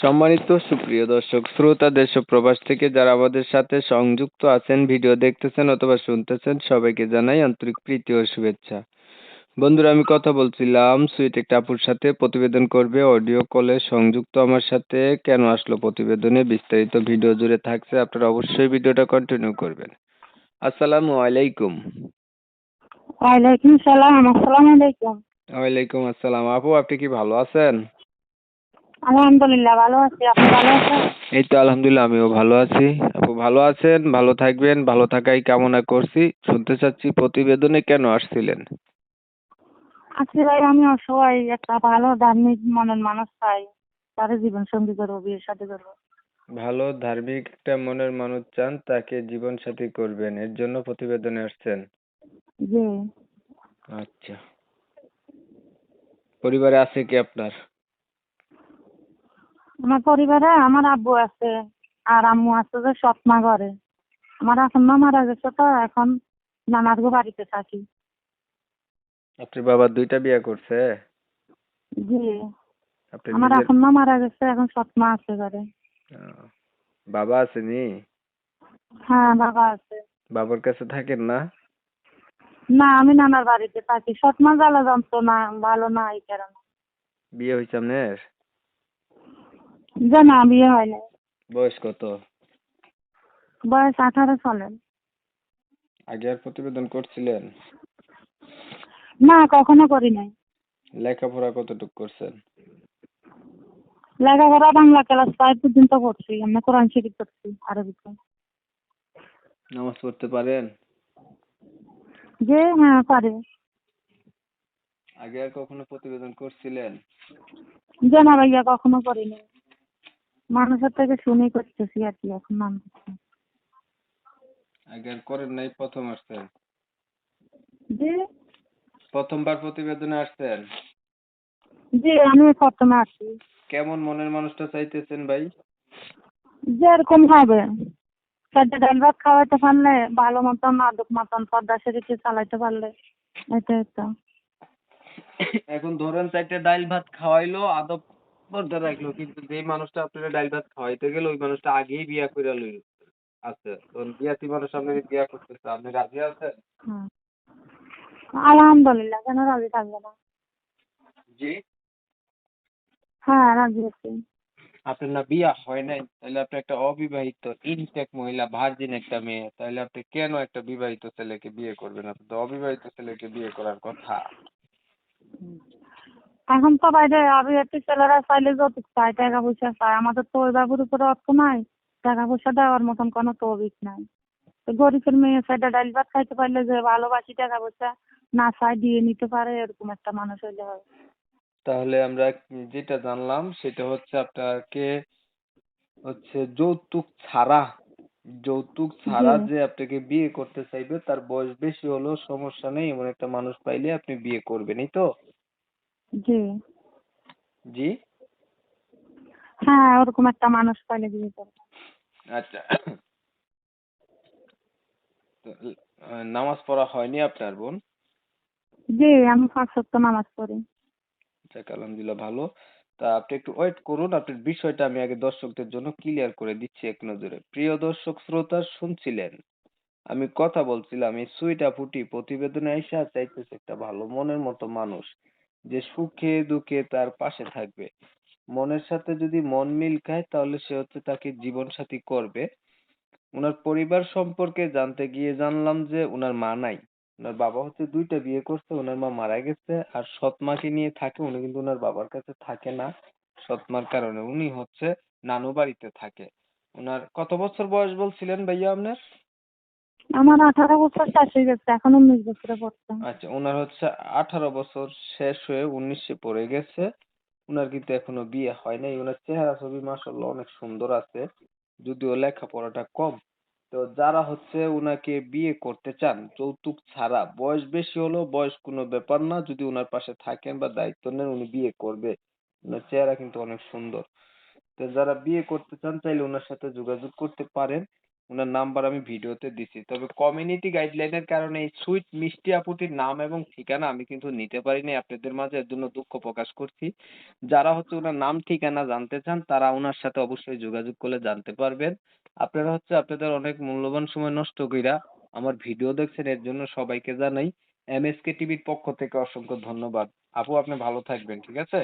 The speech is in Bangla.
সম্মানিত সুপ্রিয় দর্শক শ্রোতা দেশ ও প্রবাস থেকে যারা আমাদের সাথে সংযুক্ত আছেন ভিডিও দেখতেছেন অথবা শুনতেছেন সবাইকে জানাই আন্তরিক প্রীতি ও শুভেচ্ছা। বন্ধুরা আমি কথা বলছিলাম সুইট একটা আপুর সাথে প্রতিবেদন করবে অডিও কলে সংযুক্ত আমার সাথে। কেন আসলো প্রতিবেদনে? বিস্তারিত ভিডিও জুড়ে থাকছে আপনারা অবশ্যই ভিডিওটা কন্টিনিউ করবেন। আসসালামু আলাইকুম। ওয়ালাইকুম সালাম আসসালামু আলাইকুম। ওয়ালাইকুম আসসালাম। আপু আপনি কি ভালো আছেন? আলহামদুলিল্লাহ ভালো আছি আপনি ভালো আছেন? এই তো আলহামদুলিল্লাহ আমিও ভালো আছি। আপু ভালো আছেন? ভালো থাকবেন ভালো থাকাই কামনা করছি। শুনতে চাচ্ছি প্রতিবেদনে কেন আসছিলেন? আছি ভাই আমি অসহায় একটা ভালো ধার্মিক মনের মানুষ চাই তার জীবন সঙ্গী করব বিয়ের সাথে করব। ভালো ধার্মিক একটা মনের মানুষ চান তাকে জীবন সাথী করবেন। এর জন্য প্রতিবেদনে আসছেন? জি। আচ্ছা। পরিবারে আছে কি আপনার? আমার পরিবারে আমার আব্বু আছে আর আম্মু আছে যে সৎমা ঘরে। আমার এখন মা মারা গেছে তো এখন নানার বাড়িতে থাকি। আপনার বাবা দুইটা বিয়ে করছে? জি। আমার এখন মা মারা গেছে এখন সৎমা আছে ঘরে। বাবা আছে নি হ্যাঁ বাবা আছে। বাবার কাছে থাকেন না? না আমি নানার বাড়িতে থাকি। সৎমা জ্বালা যন্ত্রণা ভালো না এই কারণে। বিয়ে হয়েছে আপনার? যে না বিয়ে হয়নি বয়স কত? বয়স আঠারো চলেন আগে আর প্রতিবেদন করছিলেন? না কখনো করি নাই। লেখাপড়া কতটুকু করছেন? লেখাপড়া বাংলা ক্লাস ফাইভ পর্যন্ত পড়ছি আমি কোরআন শরীফ পড়ছি আরবিতে। নামাজ পড়তে পারেন? যে হ্যাঁ পারে। আগে আর কখনো প্রতিবেদন করছিলেন? যে না ভাইয়া কখনো করি নাই মানুষের থেকে শুনে করতেছি আর কি এখন মানুষ আগে আর করেন নাই প্রথম আসছেন? যে প্রথমবার প্রতিবেদনে আসছেন? যে আমি প্রথমে আসি কেমন মনের মানুষটা চাইতেছেন ভাই? যেরকম হবে। চারটে ডাল ভাত খাওয়াইতে পারলে ভালো মতন আদব মতন পর্দা শরীফে চালাইতে পারলে এটাই তো। এখন ধরেন চারটে ডাল ভাত খাওয়াইলো আদব পর্দা রাখল কিন্তু যেই মানুষটা আপনার ডাল ভাত খাওয়াইতে গেল ওই মানুষটা আগেই বিয়া করে লই আছে তো বিয়াতি মানুষ আপনি বিয়া করতেছে আপনি রাজি আছেন? আলহামদুলিল্লাহ কেন রাজি থাকবে না? জি। হ্যাঁ রাজি আছি। আপনার না বিয়া হয় নাই তাহলে আপনি একটা অবিবাহিত ইনটেক মহিলা ভার্জিন একটা মেয়ে তাহলে আপনি কেন একটা বিবাহিত ছেলেকে বিয়ে করবেন? আপনি তো অবিবাহিত ছেলেকে বিয়ে করার কথা। এখন তো বাইরে অবিবাহিত ছেলেরা চাইলে যৌতুক চায় টাকা পয়সা চায় আমাদের তো ওই বাবুর উপরে অর্থ নাই। টাকা পয়সা দেওয়ার মতন কোনো তৌবিক নাই। গরিবের মেয়ে সাইডে ডাল ভাত খাইতে পারলে যে ভালোবাসি টাকা পয়সা না চাই দিয়ে নিতে পারে এরকম একটা মানুষ হইলে হয়। তাহলে আমরা যেটা জানলাম সেটা হচ্ছে আপনাকে হচ্ছে যৌতুক ছাড়া যৌতুক ছাড়া যে আপনাকে বিয়ে করতে চাইবে তার বয়স বেশি হলেও সমস্যা নেই। এমন একটা মানুষ পাইলে আপনি বিয়ে করবেন এই তো। জি। জি? হ্যাঁ ওরকম একটা মানুষ পাইলে বিয়ে করব আচ্ছা। নামাজ পড়া হয়নি আপনার বোন? জি আমি পাঁচ সপ্তাহ নামাজ পড়ি। যাক আলহামদুলিল্লাহ ভালো। তা আপনি একটু ওয়েট করুন আপনার বিষয়টা আমি আগে দর্শকদের জন্য ক্লিয়ার করে দিচ্ছি এক নজরে। প্রিয় দর্শক শ্রোতা শুনছিলেন? আমি কথা বলছিলাম এই সুইটা ফুটি প্রতিবেদনে আইসা চাইতেছে একটা ভালো মনের মতো মানুষ। যে সুখে দুঃখে তার পাশে থাকবে। মনের সাথে যদি মন মিল খায়, তাহলে সে হচ্ছে তাকে জীবন সাথী করবে। ওনার পরিবার সম্পর্কে জানতে গিয়ে জানলাম যে ওনার মা নাই। ওনার বাবা হচ্ছে দুইটা বিয়ে করছে, ওনার মা মারা গেছে আর সৎ মাকে নিয়ে থাকে, উনি কিন্তু ওনার বাবার কাছে থাকে না। সৎ মার কারণে উনি হচ্ছে নানু বাড়িতে থাকে। ওনার কত বছর বয়স বলছিলেন ভাইয়া আপনার? আমার আঠারো বছর শেষ হয়ে গেছে, এখন উনিশ বছরে পড়ছে আচ্ছা ওনার হচ্ছে আঠারো বছর শেষ হয়ে উনিশে পড়ে গেছে। ওনার কিন্তু এখনও বিয়ে হয় নাই। ওনার চেহারা ছবি মাশাআল্লাহ অনেক সুন্দর আছে, যদিও লেখাপড়াটা কম। তো যারা হচ্ছে ওনাকে বিয়ে করতে চান, যৌতুক ছাড়া, বয়স বেশি হলেও বয়স কোনো ব্যাপার না, যদি ওনার পাশে থাকেন বা দায়িত্ব নেন, উনি বিয়ে করবে। ওনার চেহারা কিন্তু অনেক সুন্দর। তো যারা বিয়ে করতে চান, চাইলে ওনার সাথে যোগাযোগ করতে পারেন। উনার নাম্বার আমি ভিডিওতে দিছি। তবে কমিউনিটি গাইডলাইনের কারণে এই সুইট মিষ্টি আপুটির নাম এবং ঠিকানা আমি কিন্তু নিতে পারিনি। আপনাদের মাঝে এর জন্য দুঃখ প্রকাশ করছি। যারা হচ্ছে ওনার নাম, ঠিকানা জানতে চান, তারা ওনার সাথে অবশ্যই যোগাযোগ করলে জানতে পারবেন। আপনারা হচ্ছে আপনাদের অনেক মূল্যবান সময় নষ্ট কইরা আমার ভিডিও দেখছেন, এর জন্য সবাইকে জানাই। এমএসকে টিভির পক্ষ থেকে অসংখ্য ধন্যবাদ। আপু, আপনি ভালো থাকবেন, ঠিক আছে?